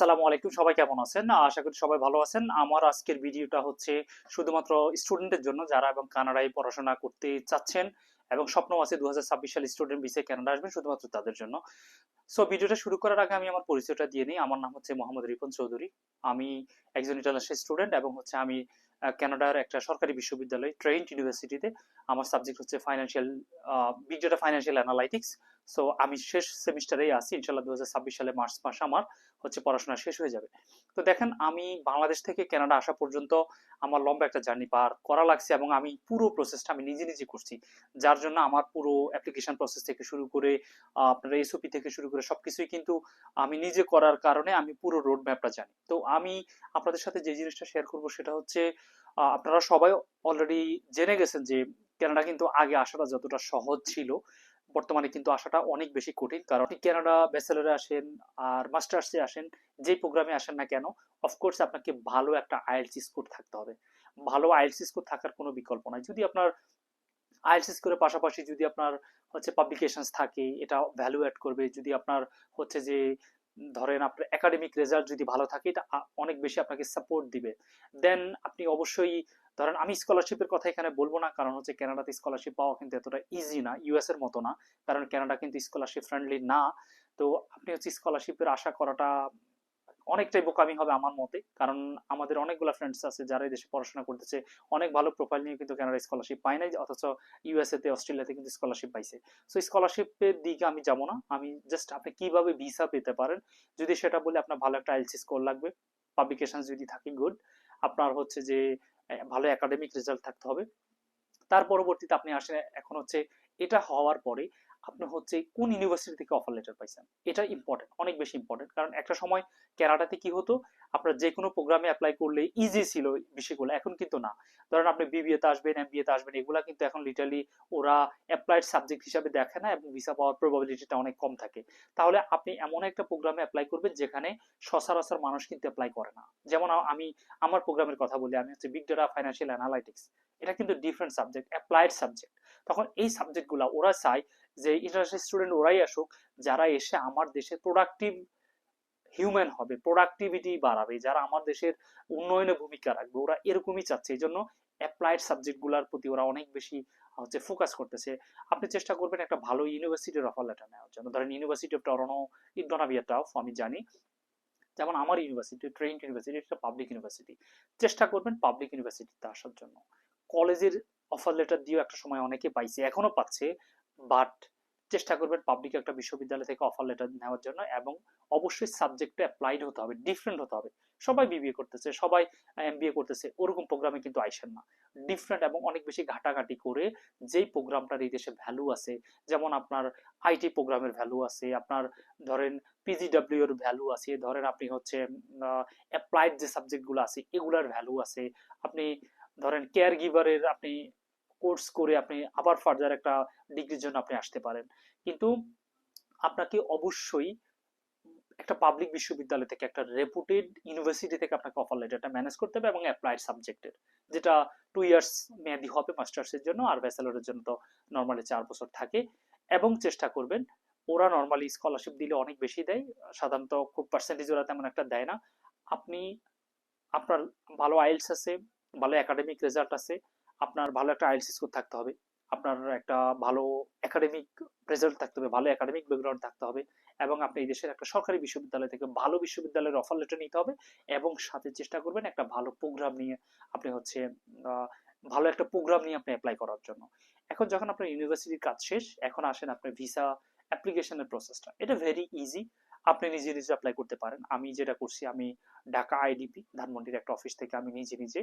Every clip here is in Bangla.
আসসালামু আলাইকুম। সবাই কেমন আছেন? আশা করি সবাই ভালো আছেন। আমার আজকের ভিডিওটা হচ্ছে শুধুমাত্র স্টুডেন্টের জন্য যারা এবং কানাডায় পড়াশোনা করতে চাচ্ছেন এবং স্বপ্ন আছে দু হাজার ছাব্বিশ সালে স্টুডেন্ট ভিসে কানাডা আসবেন শুধুমাত্র তাদের জন্য। সো ভিডিওটা শুরু করার আগে আমি আমার পরিচয়টা দিয়ে নিই। আমার নাম হচ্ছে মোহাম্মদ রিপন চৌধুরী। আমি একজন ইন্টারন্যাশনাল স্টুডেন্ট এবং হচ্ছে আমি কানাডার একটা সরকারি বিশ্ববিদ্যালয় ট্রেন্ট ইউনিভার্সিটিতে আমার সাবজেক্ট হচ্ছে financial big data financial analytics so আমি শেষ সেমিস্টারেই আছি। ইনশাল্লাহ দু সালে মার্চ মাস আমার হচ্ছে পড়াশোনা শেষ হয়ে যাবে। তো দেখেন, আমি বাংলাদেশ থেকে কানাডা আসা পর্যন্ত আমার লম্বা একটা জার্নি পার করা লাগছে এবং আমি পুরো প্রসেসটা আমি নিজে নিজে করছি। যার জন্য আমার পুরো অ্যাপ্লিকেশন প্রসেস থেকে শুরু করে আপনার এসওপি থেকে শুরু করে সবকিছুই কিন্তু আমি নিজে করার কারণে আমি পুরো রোড ম্যাপটা জানি। তো আমি আপনাদের সাথে যে জিনিসটা শেয়ার করব সেটা হচ্ছে আপনারা সবাই অলরেডি জেনে গেছেন যে কানাডা কিন্তু আগে আসাটা যতটা সহজ ছিল, বর্তমানে কিন্তু আসাটা অনেক বেশি কঠিন। কারণ কানাডা ব্যাচেলারে আসেন আর মাস্টার্সে আসেন, যে প্রোগ্রামে আসেন না কেন অফকোর্স আপনাকে ভালো একটা আইএলস স্কোর থাকতে হবে। ভালো আইএলস স্কোর থাকার কোনো বিকল্প নাই। যদি আপনার আইএলস স্কোরের পাশাপাশি যদি আপনার হচ্ছে পাবলিকেশনস থাকে, এটা ভ্যালু অ্যাড করবে। যদি আপনার হচ্ছে যে ধরেন আপনার একাডেমিক রেজাল্ট যদি ভালো থাকে, এটা অনেক বেশি আপনাকে সাপোর্ট দিবে। দেন আপনি অবশ্যই, ধরেন আমি স্কলারশিপের কথা এখানে বলব না, কারণ হচ্ছে ক্যানাডাতে স্কলারশিপ পাওয়া কিন্তু এতটা ইজি না ইউএস এর মতো না, কারণ ক্যানাডা কিন্তু স্কলারশিপ ফ্রেন্ডলি না। তো আপনি হচ্ছে স্কলারশিপের আশা করাটা অনেকটাই বোকামি হবে আমার মতে। কারণ আমাদের অনেকগুলো ফ্রেন্ডস আছে যারা এই দেশে পড়াশোনা করতেছে, অনেক ভালো প্রোফাইল নিয়ে কিন্তু কানাডা স্কলারশিপ পায় নাই, অথচ ইউএসএ তে অস্ট্রেলিয়াতে কিন্তু স্কলারশিপ পাইছে। সো স্কলারশিপের দিকে আমি যাব না। আমি জাস্ট আপনি কীভাবে ভিসা পেতে পারেন, যদি সেটা বলে আপনার ভালো একটা আইএলসি স্কোর লাগবে পাবলিকেশন যদি থাকে গুড আপনার হচ্ছে যে ভালো একাডেমিক রেজাল্ট থাকতে হবে। তার পরবর্তীতে আপনি আসেন, এখন হচ্ছে এটা হওয়ার পরে আপনি হচ্ছে কোন ইউনিভার্সিটি থেকে অফার লেটার পাইছেন? এটা ইম্পর্টেন্ট অনেক বেশি ইম্পর্টেন্ট কারণ একটা সময় কানাডাতে কি হতো? আপনার যে কোনো প্রোগ্রামে অ্যাপ্লাই করলে ইজি ছিল বিষয়গুলো, এখন কিন্তু না। ধরেন আপনি বিবিএ তে আসবেন এমবিএ তে আসবেন, এগুলা কিন্তু এখন লিটারলি ওরা অ্যাপ্লাইড সাবজেক্ট হিসাবে দেখে না এবং ভিসা পাওয়ার প্রবাবিলিটিটা অনেক কম থাকে। তাহলে আপনি এমন একটা প্রোগ্রামে অ্যাপ্লাই করবেন যেখানে সচরাচর মানুষ কিন্তু অ্যাপ্লাই করে না। যেমন আমি আমার প্রোগ্রামের কথা বলি, আমি হচ্ছে বিগ ডেটা ফাইন্যান্সিয়াল অ্যানালাইটিক্স এটা কিন্তু ডিফারেন্ট সাবজেক্ট অ্যাপ্লাইড সাবজেক্ট তখন এই সাবজেক্টগুলো ওরা চায় যে ইন্টারন্যাশনাল স্টুডেন্ট ওরাই আসুক, যারা এসে আমার দেশে প্রোডাক্টিভ হিউম্যান হবে প্রোডাক্টিভিটি বাড়াবে, যারা আমার দেশের উন্নয়নে ভূমিকা রাখবে, ওরা এরকমই চাচ্ছে। এই জন্য অ্যাপ্লাইড সাবজেক্টগুলোর প্রতি ওরা অনেক বেশি, হচ্ছে ফোকাস করতেছে। আপনি চেষ্টা করবেন একটা ভালো ইউনিভার্সিটির অফার লেটার নেওয়ার জন্য। ধরেন ইউনিভার্সিটি অফ টরনো টাফ আমি জানি। যেমন আমার ইউনিভার্সিটি ট্রেন্ট ইউনিভার্সিটি একটা পাবলিক ইউনিভার্সিটি চেষ্টা করবেন পাবলিক ইউনিভার্সিটিতে আসার জন্য। কলেজের অফার লেটার দিয়েও একটা সময় অনেকে পাইছে এখনও পাচ্ছে বাট চেষ্টা করবেন পাবলিক একটা বিশ্ববিদ্যালয় থেকে অফার লেটার নেওয়ার জন্য এবং অবশ্যই সাবজেক্টে অ্যাপ্লাইড হতে হবে ডিফারেন্ট হতে হবে। সবাই বিবিএ করতেছে সবাই এমবিএ করতেছে ওরকম প্রোগ্রামে কিন্তু আইসেন না। ডিফারেন্ট এবং অনেক বেশি ঘাটাঘাটি করে যেই প্রোগ্রামটার এই দেশে ভ্যালু আছে যেমন আপনার আইটি প্রোগ্রামের ভ্যালু আছে আপনার ধরেন পিজিডব্লিউ এর ভ্যালু আছে ধরেন আপনি হচ্ছে অ্যাপ্লাইড যে সাবজেক্টগুলো আছে এগুলার ভ্যালু আছে। আপনি ধরেন কেয়ার গিভারের আপনি কোর্স করে আপনি আবার ফার্দার একটা ডিগ্রির জন্য আপনি আসতে পারেন। কিন্তু আপনাকে অবশ্যই একটা পাবলিক বিশ্ববিদ্যালয় থেকে, একটা রেপুটেড ইউনিভার্সিটি থেকে আপনাকে অফার লেটারটা ম্যানেজ করতে হবে এবং অ্যাপ্লাইড সাবজেক্টের যেটা টু ইয়ার্স মেয়াদি হবে মাস্টার্সের জন্য, আর ব্যাচেলরের জন্য তো নর্মালি চার বছর থাকে। এবং চেষ্টা করবেন, ওরা নর্মালি স্কলারশিপ দিলে অনেক বেশি দেয়, সাধারণত খুব পার্সেন্টেজ ওরা তেমন একটা দেয় না। আপনি, আপনার ভালো আইএলস আছে, ভালো একাডেমিক রেজাল্ট আছে আপনার ভালো একটা আইএলস স্কোর থাকতে হবে। আপনার একটা ভালো একাডেমিক রেজাল্ট থাকতে হবে, ভালো একাডেমিক ব্যাকগ্রাউন্ড থাকতে হবে এবং আপনি এই দেশের একটা সরকারি বিশ্ববিদ্যালয় থেকে ভালো বিশ্ববিদ্যালয়ের অফার লেটার নিতে হবে এবং সাথে চেষ্টা করবেন একটা ভালো প্রোগ্রাম নিয়ে আপনি হচ্ছে ভালো একটা প্রোগ্রাম নিয়ে আপনি অ্যাপ্লাই করার জন্য। এখন যখন আপনার ইউনিভার্সিটির কাজ শেষ, এখন আসেন আপনার ভিসা অ্যাপ্লিকেশনের প্রসেসটা এটা ভেরি ইজি আপনি নিজে নিজে অ্যাপ্লাই করতে পারেন। আমি যেটা করছি, আমি ঢাকা আইডিপি ধানমন্ডির একটা অফিস থেকে আমি নিজে নিজে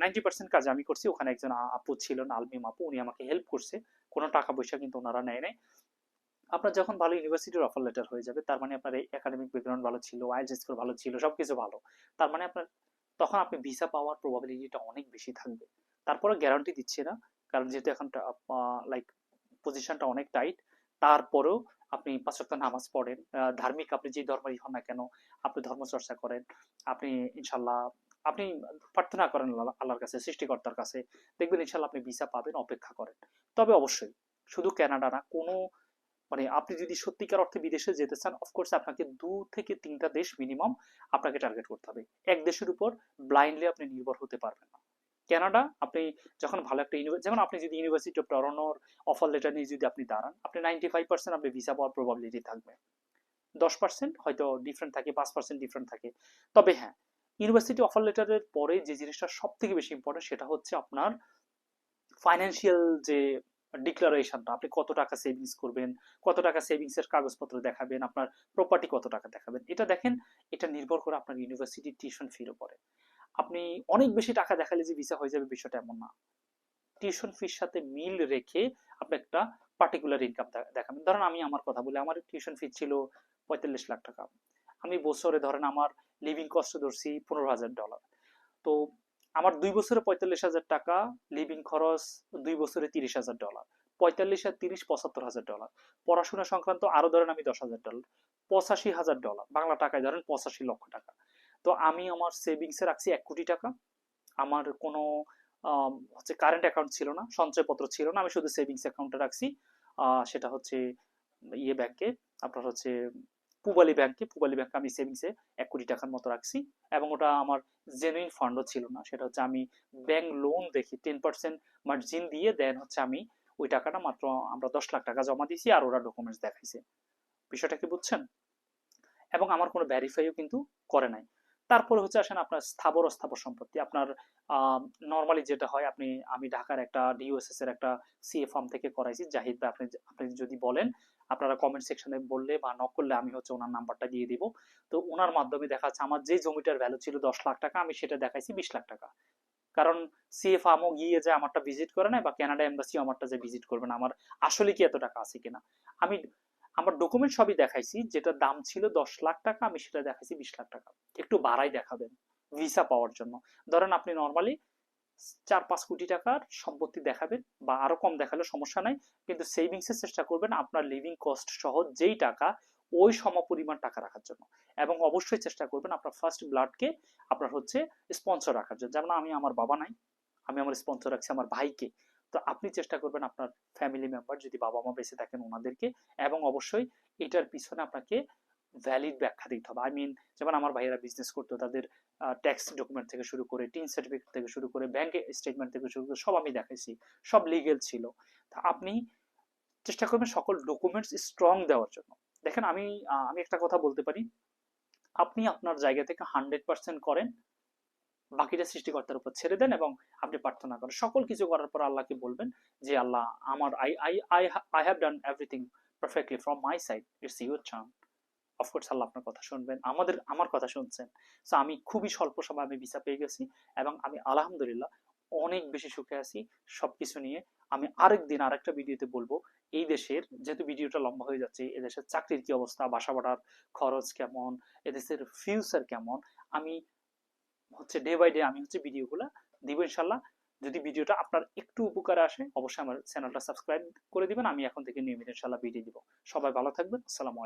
নাইনটি পার্সেন্ট কাজ আমি করছি। ওখানে একজন আপু ছিলেন, আলমিম আপু, উনি আমাকে হেল্প করছে। কোনো টাকা পয়সা কিন্তু ওনারা নেয় নাই। আপনার যখন ভালো ইউনিভার্সিটির অফার লেটার হয়ে যাবে, তার মানে আপনার একাডেমিক ব্যাকগ্রাউন্ড ভালো ছিল আইএলটিএস স্কোর ভালো ছিল, সবকিছু ভালো। তার মানে আপনার তখন আপনি ভিসা পাওয়ার প্রবাবিলিটিটা অনেক বেশি থাকবে। তারপরে গ্যারান্টি দিচ্ছে না, কারণ যেহেতু এখন লাইক পজিশনটা অনেক টাইট তারপরেও আপনি পাঁচ ওয়াক্ত নামাজ পড়েন ধার্মিক আপনি যে ধর্মেরই হন না কেন, আপনি ধর্ম চর্চা করেন, আপনি ইনশাল্লাহ, আপনি প্রার্থনা করেন আল্লাহর কাছে, সৃষ্টিকর্তার কাছে, দেখবেন ইনশাল্লাহ আপনি ভিসা পাবেন, অপেক্ষা করেন। তবে অবশ্যই, শুধু কানাডা না, কোনো মানে আপনি যদি সত্যিকার অর্থে বিদেশে যেতে চান অফকোর্স আপনাকে দু থেকে তিনটা দেশ মিনিমাম আপনাকে টার্গেট করতে হবে। এক দেশের উপর ব্লাইন্ডলি আপনি নির্ভর হতে পারবেন না। কানাডা আপনি যখন ভালো একটা ইউনিভার্সিটি যেমন আপনি যদি ইউনিভার্সিটি অফ টরনোর অফার লেটার নিয়ে যদি আপনি দাঁড়ান, আপনি নাইনটি ফাইভ পার্সেন্ট আপনি ভিসা পাওয়ার প্রবাবিলিটি থাকবে। দশ পার্সেন্ট হয়তো ডিফারেন্ট থাকে, পাঁচ পার্সেন্ট ডিফারেন্ট থাকে। তবে হ্যাঁ ইউনিভার্সিটি অফার লেটারের পরে যে জিনিসটা সব থেকে বেশি ইম্পর্টেন্ট সেটা হচ্ছে আপনার ফাইন্যান্সিয়াল যে ডিক্লারেশনটা আপনি কত টাকা সেভিংস করবেন, কত টাকা সেভিংস এর কাগজপত্র দেখাবেন, আপনার প্রপার্টি কত টাকা দেখাবেন। এটা দেখেন, এটা নির্ভর করে আপনার ইউনিভার্সিটির টিউশন ফির উপরে। আপনি অনেক বেশি টাকা দেখালে যে ভিসা হয়ে যাবে বিষয়টা এমন না। টিউশন ফির সাথে মিল রেখে আপনি একটা পার্টিকুলার ইনকাম দেখাবেন। ধরেন আমি আমার কথা বলি, আমার টিউশন ফি ছিল পঁয়তাল্লিশ লাখ টাকা। আমি বছরে ধরেন আমার লিভিং কস্ট ধরছি পনেরো হাজার ডলার তো আমার দুই বছরে পঁয়তাল্লিশ হাজার টাকা লিভিং খরচ দুই বছরে তিরিশ হাজার ডলার পঁয়তাল্লিশ আর তিরিশ, পঁচাত্তর হাজার ডলার পড়াশোনা সংক্রান্ত আরও ধরেন আমি দশ হাজার ডলার পঁচাশি হাজার ডলার বাংলা টাকায় ধরেন পঁচাশি লক্ষ টাকা। তো আমি আমার সেভিংসে রাখছি এক কোটি টাকা। আমার কোনো হচ্ছে কারেন্ট অ্যাকাউন্ট ছিল না, সঞ্চয়পত্র ছিল না, আমি শুধু সেভিংস অ্যাকাউন্টে রাখছি। সেটা হচ্ছে ইয়ে ব্যাংকে আপনার হচ্ছে পুবালি ব্যাংকে পুবালি ব্যাংকে আমি সেভিংসে এক কোটি টাকার মতো রাখছি। এবং ওটা আমার জেনুইন ফান্ডও ছিল না, সেটা হচ্ছে আমি ব্যাংক লোন দেখি টেন পার্সেন্ট মার্জিন দিয়ে দেন হচ্ছে আমি ওই টাকাটা মাত্র আমরা দশ লাখ টাকা জমা দিয়েছি আর ওরা ডকুমেন্টস দেখাইছে। বিষয়টা কি বুঝছেন? এবং আমার কোনো ভ্যারিফাইও কিন্তু করে নাই। তারপরে হচ্ছে আসেন আপনার স্থাবর অস্থাবর সম্পত্তি। আপনার নর্মালি যেটা হয়, আপনি, আমি ঢাকার একটা ডিওএসএস এর একটা সিএ ফর্ম থেকে করাইছি। জাহিদ ভাই, আপনি আপনি যদি বলেন, আপনারা কমেন্ট সেকশনে বললে বা নক করলে আমি হচ্ছে ওনার নাম্বারটা দিয়ে দিব। তো ওনার মাধ্যমে দেখা যাচ্ছে আমার যে জমিটার ভ্যালু ছিল দশ লাখ টাকা, আমি সেটা দেখাইছি বিশ লাখ টাকা। কারণ সিএ ফার্মও গিয়ে যে আমারটা ভিজিট করে না বা কানাডা এম্বাসিও আমারটা যে ভিজিট করবে না, আমার আসলে কি এত টাকা আছে কিনা? আমি আমার ডকুমেন্ট সবই দেখাইছি, যেটা দাম ছিল দশ লাখ টাকা, আমি সেটা দেখাইছি বিশ লাখ টাকা। একটু বাড়াই দেখাবেন ভিসা পাওয়ার জন্য। ধরেন আপনি নর্মালি চার পাঁচ কোটি টাকার সম্পত্তি দেখাবেন বা আরও কম দেখালে সমস্যা নাই, কিন্তু সেভিংস এর চেষ্টা করবেন আপনার লিভিং কস্ট সহ যেই টাকা, ওই সমপরিমাণ টাকা রাখার জন্য। এবং অবশ্যই চেষ্টা করবেন আপনার ফার্স্ট ব্লাডকে আপনার হচ্ছে স্পন্সর রাখার জন্য। যেমন আমি আমার বাবা নাই, আমি আমার স্পন্সর রাখছি আমার ভাইকে। তো আপনি চেষ্টা করবেন আপনার ফ্যামিলি মেম্বার যদি বাবা মা বেঁচে থাকেন ওনাদেরকে এবং অবশ্যই এটার পিছনে আপনাকে ভ্যালিড ব্যাখ্যা দিতে হবে। আই মিন যেমন আমার ভাইয়েরা বিজনেস করতো, তাদের ট্যাক্স ডকুমেন্ট থেকে শুরু করে টিন সার্টিফিকেট থেকে শুরু করে ব্যাংক স্টেটমেন্ট থেকে শুরু করে সব আমি দেখাইছি, সব লিগেল ছিল। তা আপনি চেষ্টা করবেন সকল ডকুমেন্টস স্ট্রং দেওয়ার জন্য। দেখেন আমি আমি একটা কথা বলতে পারি। আপনি আপনার জায়গা থেকে হান্ড্রেড পার্সেন্ট করেন বাকিটা সৃষ্টিকর্তার উপর ছেড়ে দেন এবং আপনি প্রার্থনা করেন। সকল কিছু করার পর আল্লাহকে বলবেন যে, আল্লাহ, আমার I I I I have done everything perfectly from my side it's your চান অফকোর্স আল্লাহ আপনার কথা শুনবেন, আমাদের, আমার কথা শুনছেন। সো আমি খুবই স্বল্প সময় আমি ভিসা পেয়ে গেছি এবং আমি আলহামদুলিল্লাহ অনেক বেশি সুখে আছি। সবকিছু নিয়ে আমি আরেক দিন আরেকটা ভিডিওতে বলব, এই দেশের যেহেতু ভিডিওটা লম্বা হয়ে যাচ্ছে এদেশের চাকরির কি অবস্থা, বাসা ভাড়ার খরচ কেমন এদেশের ফিউচার কেমন, আমি হচ্ছে ডে বাই ডে আমি হচ্ছে ভিডিওগুলো দিব ইনশাল্লাহ। যদি ভিডিওটা আপনার একটু উপকারে আসে, অবশ্যই আমার চ্যানেলটা সাবস্ক্রাইব করে দিবেন। আমি এখন থেকে নিয়মিত ইনশাল্লাহ ভিডিও দিব। সবাই ভালো থাকবেন। আসসালামু